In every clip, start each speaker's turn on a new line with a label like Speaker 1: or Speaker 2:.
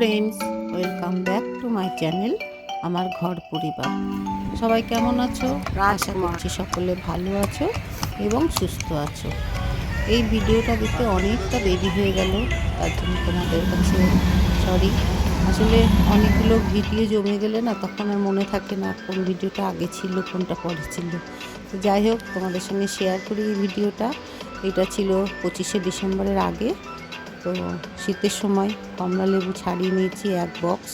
Speaker 1: Friends welcome back to my channel আমার ঘর পরিবার। সবাই কেমন আছো? আশা করছি সকলে ভালো আছো এবং সুস্থ আছো। এই ভিডিওটা দিতে অনেকটা দেরি হয়ে গেল তার জন্য তোমাদের কাছে সরি আসলে অনেকগুলো ভিডিও জমে গেলে না তখন আর মনে থাকে না কোন ভিডিওটা আগে ছিল কোনটা পরে ছিল। তো যাই হোক তোমাদের সঙ্গে শেয়ার করি এই ভিডিওটা। এটা ছিল পঁচিশে ডিসেম্বরের আগে। তো শীতের সময় কমলা লেবু ছাড়িয়ে নিয়েছি এক বক্স।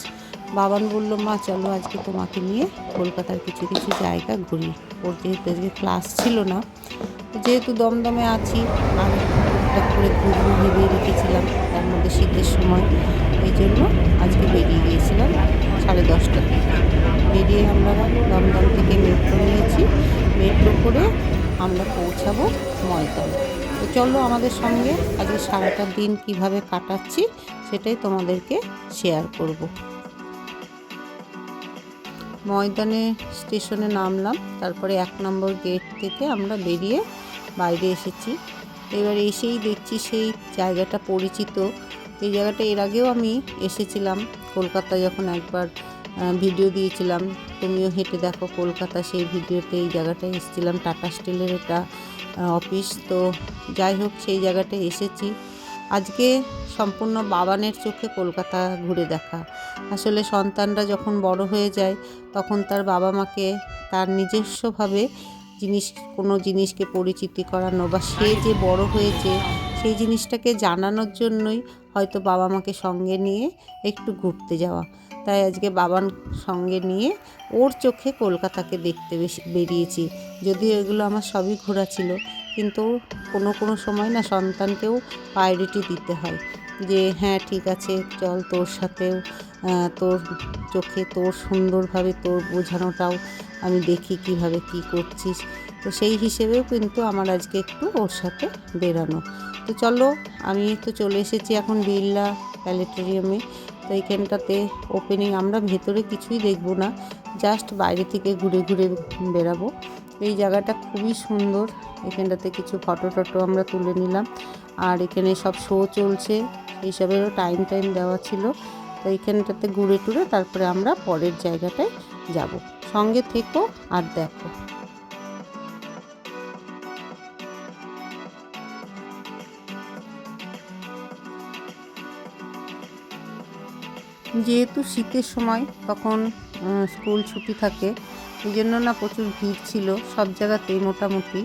Speaker 1: বাবান বলল, মা, চলো আজকে তোমাকে নিয়ে কলকাতার কিছু কিছু জায়গা ঘুরি। ওর যেহেতু আজকে ক্লাস ছিল না যেহেতু দমদমে আছি আমি টুকটাক করে ঘুরবো ভেবে রেখেছিলাম তার মধ্যে শীতের সময়, এই জন্য আজকে বেরিয়ে গিয়েছিলাম সাড়ে দশটার দিকে। বেরিয়ে আমরা দমদম থেকে মেট্রো নিয়েছি। মেট্রো করে আমরা পৌঁছাবো ময়দান তো চলো আমাদের সঙ্গে আজকে সারাটা দিন কীভাবে কাটাচ্ছি সেটাই তোমাদেরকে শেয়ার করব। ময়দানে স্টেশনে নামলাম, তারপরে এক নম্বর গেট থেকে আমরা বেরিয়ে বাইরে এসেছি। এবার এসেই দেখছি সেই জায়গাটা পরিচিত। এই জায়গাটা এর আগেও আমি এসেছিলাম কলকাতা যখন একবার ভিডিও দিয়েছিলাম। তুমিও হেঁটে দেখো কলকাতা, সেই ভিডিওতে এই জায়গাটায় এসেছিলাম। টাটা স্টিলের এটা অফিস তো যাই হোক, সেই জায়গাটায় এসেছি। আজকে সম্পূর্ণ বাবানের চোখে কলকাতা ঘুরে দেখা। আসলে সন্তানরা যখন বড় হয়ে যায়, তখন তার বাবা মাকে তার নিজস্বভাবে জিনিস, কোনো জিনিসকে পরিচিতি করানো বা সে যে বড় হয়েছে, সেই জিনিসটাকে জানানোর জন্যই হয়তো বাবা মাকে সঙ্গে নিয়ে একটু ঘুরতে যাওয়া। তাই আজকে বাবান সঙ্গে নিয়ে ওর চোখে কলকাতাকে দেখতে বেরিয়েছি। যদিও এগুলো আমার সবই ঘোরা ছিল, কিন্তু কোনো কোনো সময় না সন্তানকেও প্রায়োরিটি দিতে হয় যে হ্যাঁ ঠিক আছে, চল তোর সাথেও তোর চোখে তোর সুন্দরভাবে তোর বোঝানোটাও আমি দেখি কীভাবে কি করছিস। তো সেই হিসেবেও কিন্তু আমার আজকে একটু ওর সাথে বেরানো। তো চলো, আমি তো চলে এসেছি এখন বিড়লা প্যালেটোরিয়ামে। তো এইখানটাতে ওপেনিং আমরা ভেতরে কিছুই দেখব না জাস্ট বাইরে থেকে ঘুরে ঘুরে বেরাবো এই জায়গাটা খুবই সুন্দর, এখানটাতে কিছু ফটো টটো আমরা তুলে নিলাম। আর এখানে সব শো চলছে এইসবেরও টাইম টাইম দেওয়া ছিল। তো এইখানটাতে ঘুরে টুরে তারপরে আমরা পরের জায়গাটায় যাব। সঙ্গে থেকো আর দেখো। যেহেতু শীতের সময় তখন স্কুল ছুটি থাকে এই জন্য না প্রচুর ভিড় ছিল সব জায়গাতেই মোটামুটি।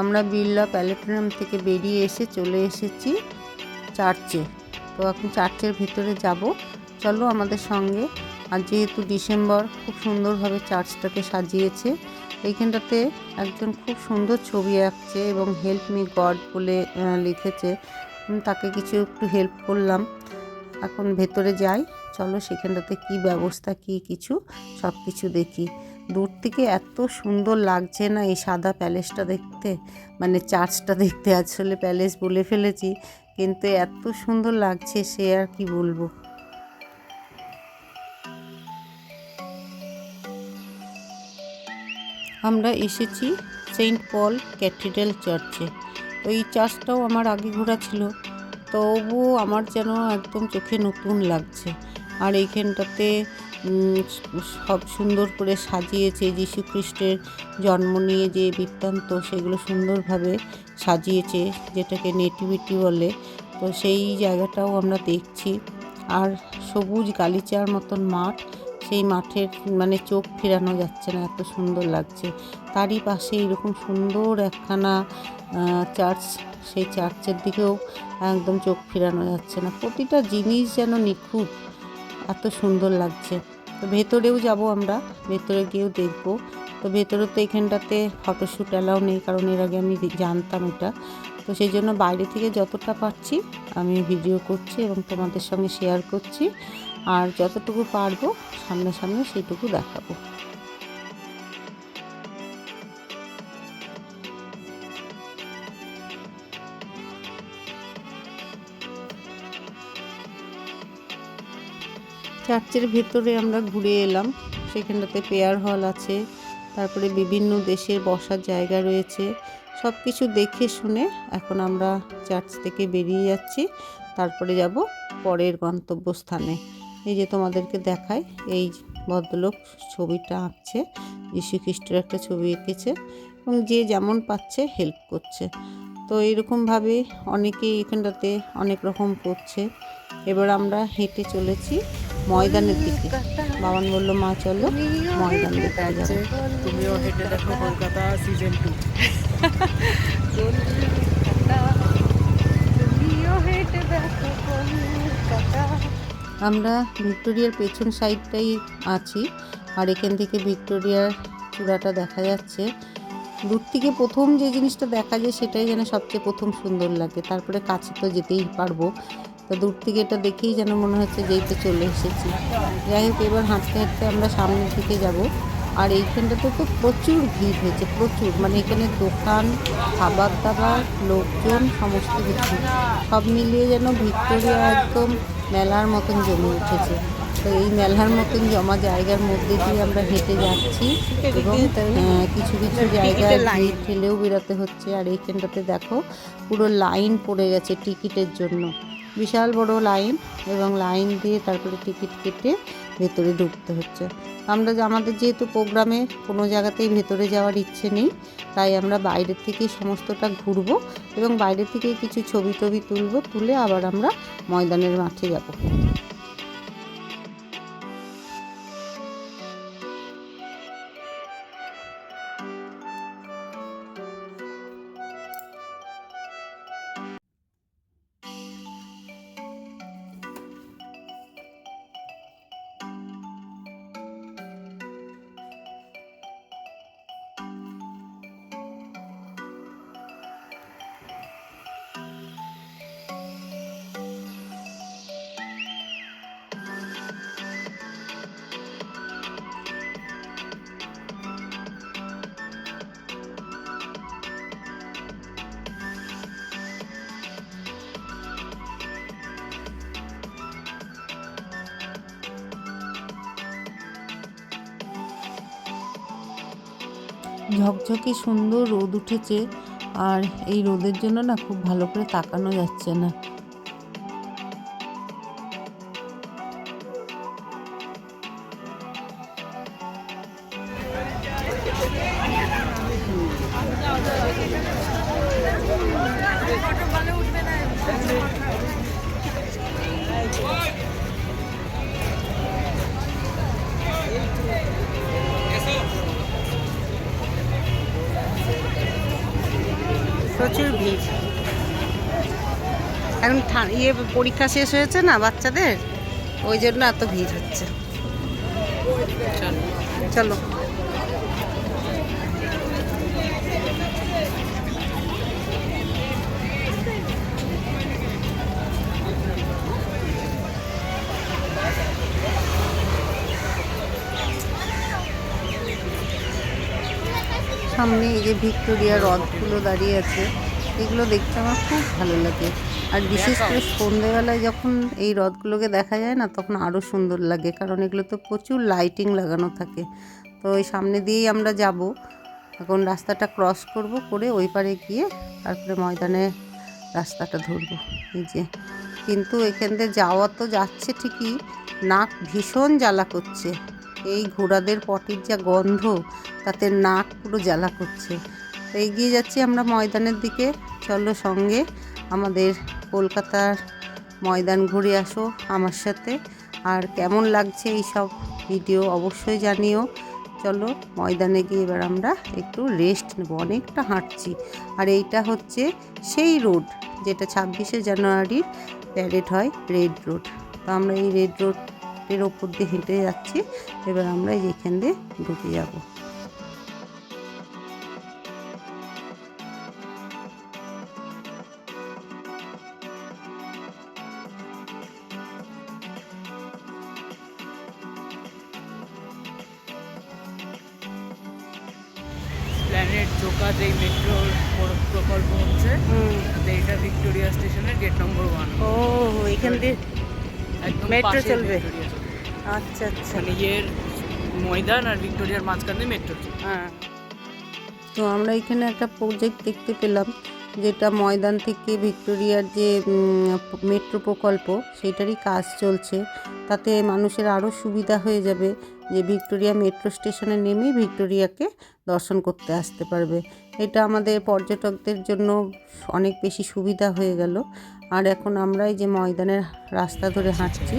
Speaker 1: আমরা বিড়লা প্যালেটোরিয়াম থেকে বেরিয়ে এসে চলে এসেছি চার্চে। তো এখন চার্চের ভিতরে যাব। চলো আমাদের সঙ্গে। আর যেহেতু ডিসেম্বর খুব সুন্দরভাবে চার্চটাকে সাজিয়েছে, এইখানটাতে একজন খুব সুন্দর ছবি আঁকছে এবং হেল্প মি গড বলে লিখেছে। তাকে কিছু একটু হেল্প করলাম। এখন ভেতরে যাই। চলো সেখানটাতে কি ব্যবস্থা, কি কিছু সব কিছু দেখি। দূর থেকে এত সুন্দর লাগছে না এই সাদা প্যালেসটা দেখতে? মানে চার্চটা দেখতে আসলে প্যালেস বলে ফেলেছি, কিন্তু এত সুন্দর লাগছে সে আর কি বলব। আমরা এসেছি সেন্ট পল ক্যাথিড্রাল চার্চে। তো এই চার্চটাও আমার আগে ঘোরা ছিল, তবুও আমার যেন একদম চোখে নতুন লাগছে। আর এইখানটাতে সব সুন্দর করে সাজিয়েছে খ্রিস্টের জন্ম নিয়ে যে বৃত্তান্ত, সেগুলো সুন্দরভাবে সাজিয়েছে, যেটাকে নেটিভিটি বলে। তো সেই জায়গাটাও আমরা দেখছি। আর সবুজ গালিচার মতন মাঠ, সেই মাঠের মানে চোখ ফেরানো যাচ্ছে না, এত সুন্দর লাগছে। তারই পাশে এরকম সুন্দর একখানা চার্চ, সেই চার্চের দিকেও একদম চোখ ফেরানো যাচ্ছে না। প্রতিটা জিনিস যেন নিখুঁত। এত সুন্দর লাগছে। তো ভেতরেও যাব আমরা, ভেতরে গিয়েও দেখব। তো ভেতরে তো এখানটাতে ফটোশ্যুট অ্যালাউ নেই, কারণ এর আগে আমি জানতাম এটা। তো সেই জন্য বাইরে থেকে যতটা পারছি আমি ভিডিও করছি এবং তোমাদের সঙ্গে শেয়ার করছি। আর যতটুকু পারব সামনাসামনি সেটুকু দেখাবো। চার্চের ভেতরে আমরা ঘুরে এলাম। সেখানটাতে পেয়ার হল আছে, তারপরে বিভিন্ন দেশের বসার জায়গা রয়েছে। সব কিছু দেখে শুনে এখন আমরা চার্চ থেকে বেরিয়ে যাচ্ছি। তারপরে যাব পরের গন্তব্যস্থানে। এই যে তোমাদেরকে দেখায় এই ভদ্রলোক ছবিটা আঁকছে যীশু খ্রিস্টের একটা ছবি এঁকেছে এবং যে যেমন পাচ্ছে হেল্প করছে। তো এরকমভাবে অনেকেই এখানটাতে অনেক রকম করছে। এবার আমরা হেঁটে চলেছি ময়দানের দিকে। বাবান বলল মা চলো ময়দান দেখতে যাব।
Speaker 2: তুমিও হেঁটে দেখো কলকাতা সিজন টু
Speaker 1: আমরা ভিক্টোরিয়ার পেছন সাইডটাই আছি আর এখান থেকে ভিক্টোরিয়ার চূড়াটা দেখা যাচ্ছে। দূর থেকে প্রথম যে জিনিসটা দেখা যায় সেটাই যেন সবচেয়ে প্রথম সুন্দর লাগে। তারপরে কাছে তো যেতেই পারব। তা দূর থেকে এটা দেখেই যেন মনে হচ্ছে যেই তো চলে এসেছি। যাই হোক এবার হাঁটতে হাঁটতে আমরা সামনের দিকে যাব। আর এইখানটাতে তো প্রচুর ভিড় হয়েছে প্রচুর। মানে এখানে দোকান খাবার দাবার লোকজন সমস্ত কিছু। সব মিলিয়ে যেন ভিক্টোরিয়া একদম মেলার মতন জমে উঠেছে। তো এই মেলার মতন জমা জায়গার মধ্যে দিয়ে আমরা হেঁটে যাচ্ছি। এবং আহ, কিছু কিছু জায়গায় ভিড় ঠেলেও বেরোতে হচ্ছে। আর এইখানটাতে দেখো পুরো লাইন পড়ে গেছে টিকিটের জন্য। বিশাল বড় লাইন এবং লাইন দিয়ে তারপরে টিকিট কেটে ভেতরে ঢুকতে হচ্ছে। আমরা আমাদের যেহেতু প্রোগ্রামে কোনো জায়গাতেই ভেতরে যাওয়ার ইচ্ছে নেই, তাই আমরা বাইরের থেকেই সমস্তটা ঘুরবো এবং বাইরে থেকেই কিছু ছবি টবি তুলবো, তুলে আবার আমরা ময়দানের মাঠে যাব। ঝকঝকে সুন্দর রোদ উঠেছে আর এই রোদের জন্য না খুব ভালো করে তাকানো যাচ্ছে না। প্রচুর ভিড়। এখন ইয়ে পরীক্ষা শেষ হয়েছে না বাচ্চাদের? ওই জন্য এত ভিড় হচ্ছে। চলো। সামনে এই যে ভিক্টোরিয়া হ্রদগুলো দাঁড়িয়ে আছে। এগুলো দেখতে আমার খুব ভালো লাগে। আর বিশেষ করে সন্ধেবেলায় যখন এই হ্রদগুলোকে দেখা যায় না, তখন আরও সুন্দর লাগে, কারণ এগুলো তো প্রচুর লাইটিং লাগানো থাকে। তো ওই সামনে দিয়েই আমরা যাব। এখন রাস্তাটা ক্রস করব, করে ওই পারে গিয়ে তারপরে ময়দানে রাস্তাটা ধরবো। এই যে, কিন্তু এখান থেকে যাওয়া তো যাচ্ছে ঠিকই, নাক ভীষণ জ্বালা করছে। এই ঘোড়াদের পটির যা গন্ধ, তাতে নাক পুরো জ্বালা করছে। তো এগিয়ে যাচ্ছি আমরা ময়দানের দিকে। চলো সঙ্গে আমাদের কলকাতার ময়দান ঘুরে আসো আমার সাথে। আর কেমন লাগছে এই সব ভিডিও অবশ্যই জানিও। চলো ময়দানে গিয়ে এবার আমরা একটু রেস্ট নেব, অনেকটা হাঁটছি। আর এইটা হচ্ছে সেই রোড যেটা ছাব্বিশে জানুয়ারির প্যারেড হয় রেড রোড তো আমরা এই রেড রোডের ওপর দিয়ে হেঁটে যাচ্ছি। এবার আমরা এই যে এখান দিয়ে ঢুকে যাব।
Speaker 2: প্ল্যানেট চোকা যেই মেট্রো প্রকল্প হচ্ছে তো এইটা ভিক্টোরিয়া স্টেশনের গেট নম্বর ওয়ান
Speaker 1: ও এখান দিয়ে
Speaker 2: মেট্রো?
Speaker 1: চলবে। আচ্ছা আচ্ছা।
Speaker 2: মানে ইয়ের ময়দান আর ভিক্টোরিয়ার মাঝখানে মেট্রো
Speaker 1: হ্যাঁ। তো আমরা এখানে একটা প্রজেক্ট দেখতে পেলাম। যেটা ময়দান থেকে ভিক্টোরিয়ার যে মেট্রো প্রকল্প, সেটারই কাজ চলছে। তাতে মানুষের আরও সুবিধা হয়ে যাবে যে ভিক্টোরিয়া মেট্রো স্টেশনে নেমেই ভিক্টোরিয়াকে দর্শন করতে আসতে পারবে। এটা আমাদের পর্যটকদের জন্য অনেক বেশি সুবিধা হয়ে গেল। আর এখন আমরা এই যে ময়দানের রাস্তা ধরে হাঁটছি,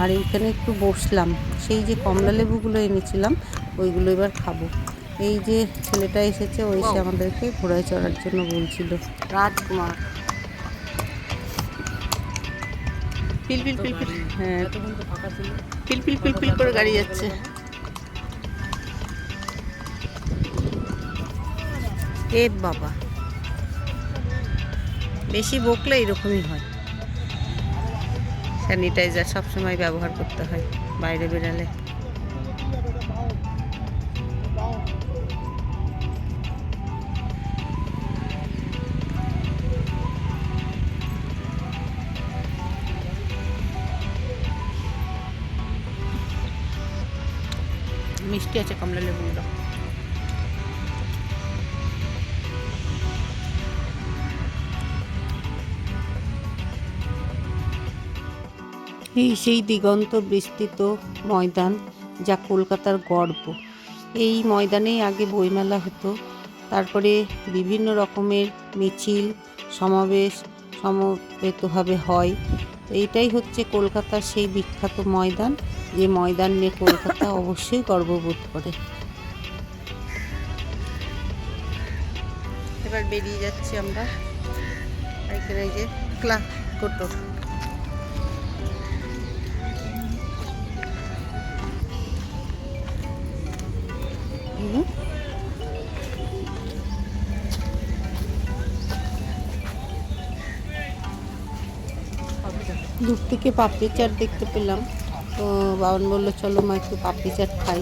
Speaker 1: আর এইখানে একটু বসলাম। সেই যে কমলা লেবুগুলো এনেছিলাম, ওইগুলো এবার খাব। এই যে ছেলেটা এসেছে ওই সে আমাদেরকে ঘোড়ায় চড়ার জন্য বলছিল। রাজকুমার। পিল পিল পিল পিল হ্যাঁ
Speaker 2: এতক্ষণ তো ফাঁকা ছিল।
Speaker 1: পিল পিল পিল পিল করে গাড়ি যাচ্ছে। এ বাবা। বেশি বকলে এরকমই হয়। স্যানিটাইজার সবসময় ব্যবহার করতে হয় বাইরে বেরালে। মিষ্টি আছে কমলা লেবুগুলো এই সেই দিগন্ত বিস্তৃত ময়দান যা কলকাতার গর্ব। এই ময়দানেই আগে বইমেলা হতো, তারপরে বিভিন্ন রকমের মিছিল, সমাবেশ সমবেতভাবে হয়। তো এটাই হচ্ছে কলকাতার সেই বিখ্যাত ময়দান। যে ময়দান নিয়ে কলকাতা অবশ্যই গর্ববোধ করে। এবার বেরিয়ে যাচ্ছি আমরা। এখানে যে ক্লাস কোটো। দূর থেকে পাপড়ি চাট দেখতে পেলাম। তো বাবান বলল, চলো মা, একটু পাপড়ি চাট খাই।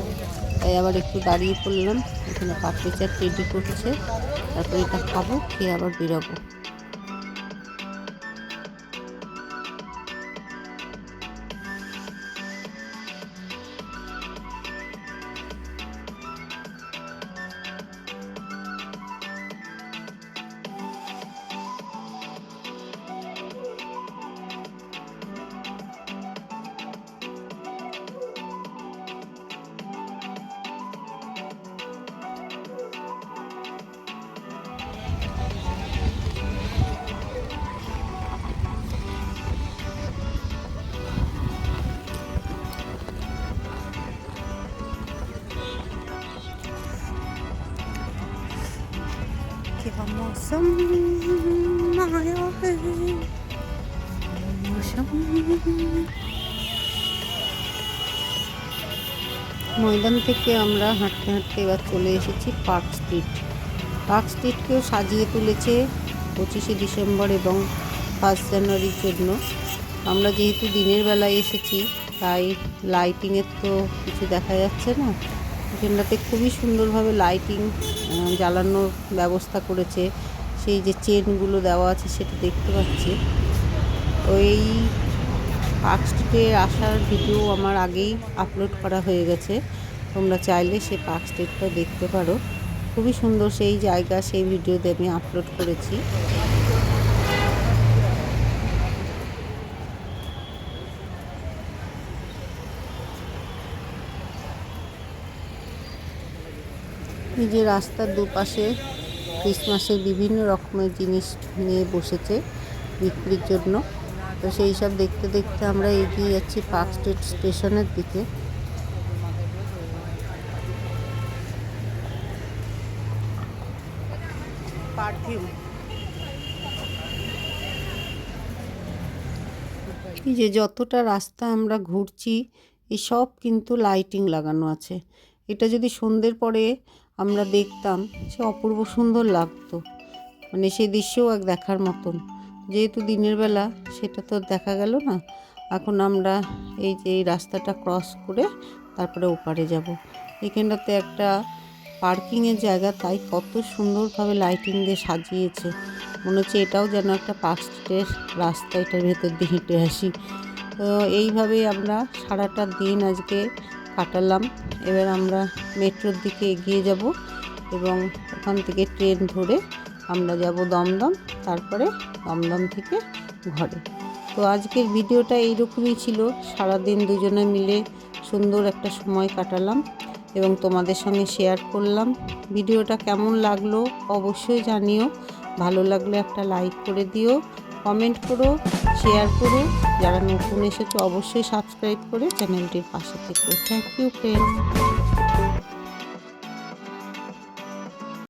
Speaker 1: তাই আবার একটু দাঁড়িয়ে পড়লাম। এখানে পাপড়ি চাট রেডি করছে। তারপর এটা খাব, খেয়ে আবার বেরোবো। ময়দান থেকে আমরা হাঁটতে হাঁটতে এবার চলে এসেছি পার্ক স্ট্রিট। পার্ক স্ট্রিটকেও সাজিয়ে তুলেছে পঁচিশে ডিসেম্বর এবং ফার্স্ট জানুয়ারির জন্য। আমরা যেহেতু দিনের বেলায় এসেছি, তাই লাইটিংয়ের তো কিছু দেখা যাচ্ছে না। এখানটাতে খুবই সুন্দরভাবে লাইটিং জ্বালানোর ব্যবস্থা করেছে। সেই যে চেনগুলো দেওয়া আছে সেটা দেখতে পাচ্ছি। ওই পার্ক আসার ভিডিও আমার আগেই আপলোড করা হয়ে গেছে। তোমরা চাইলে সে পার্ক দেখতে পারো। খুবই সুন্দর সেই জায়গা, সেই ভিডিওতে আমি আপলোড করেছি। এই যে রাস্তার দুপাশে ক্রিসমাসের বিভিন্ন রকমের জিনিস নিয়ে বসেছে বিক্রির জন্য। তো সেই সব দেখতে দেখতে আমরা এগিয়ে যাচ্ছি পার্ক স্ট্রিট স্টেশনের দিকে। এই যে যতটা রাস্তা আমরা ঘুরছি এই সব কিন্তু লাইটিং লাগানো আছে। এটা যদি সন্ধ্যের পরে আমরা দেখতাম, সে অপূর্ব সুন্দর লাগতো। মানে সেই দৃশ্যও এক দেখার মতন। যেহেতু দিনের বেলা, সেটা তো দেখা গেল না। এখন আমরা এই যে এই রাস্তাটা ক্রস করে তারপরে ওপারে যাব। এখানটাতে একটা পার্কিংয়ের জায়গা, তাই কত সুন্দরভাবে লাইটিং দিয়ে সাজিয়েছে। মনে হচ্ছে এটাও যেন একটা পার্ক স্ট্রিটের রাস্তা, এটার ভেতর দিয়ে হেঁটে আসি। তো এইভাবেই আমরা সারাটা দিন আজকে কাটালাম। এবার আমরা মেট্রোর দিকে এগিয়ে যাব এবং ওখান থেকে ট্রেন ধরে আমরা যাব দমদম, তারপরে দমদম থেকে ঘরে। তো আজকের ভিডিওটা এইরকমই ছিল। সারাদিন দুজনে মিলে সুন্দর একটা সময় কাটালাম এবং তোমাদের সঙ্গে শেয়ার করলাম। ভিডিওটা কেমন লাগল অবশ্যই জানিও। ভালো লাগলে একটা লাইক করে দিও। কমেন্ট করো শেয়ার করো। যারা নতুন এসেছে, অবশ্যই সাবস্ক্রাইব করে চ্যানেলটির পাশে থেকো। Thank you friend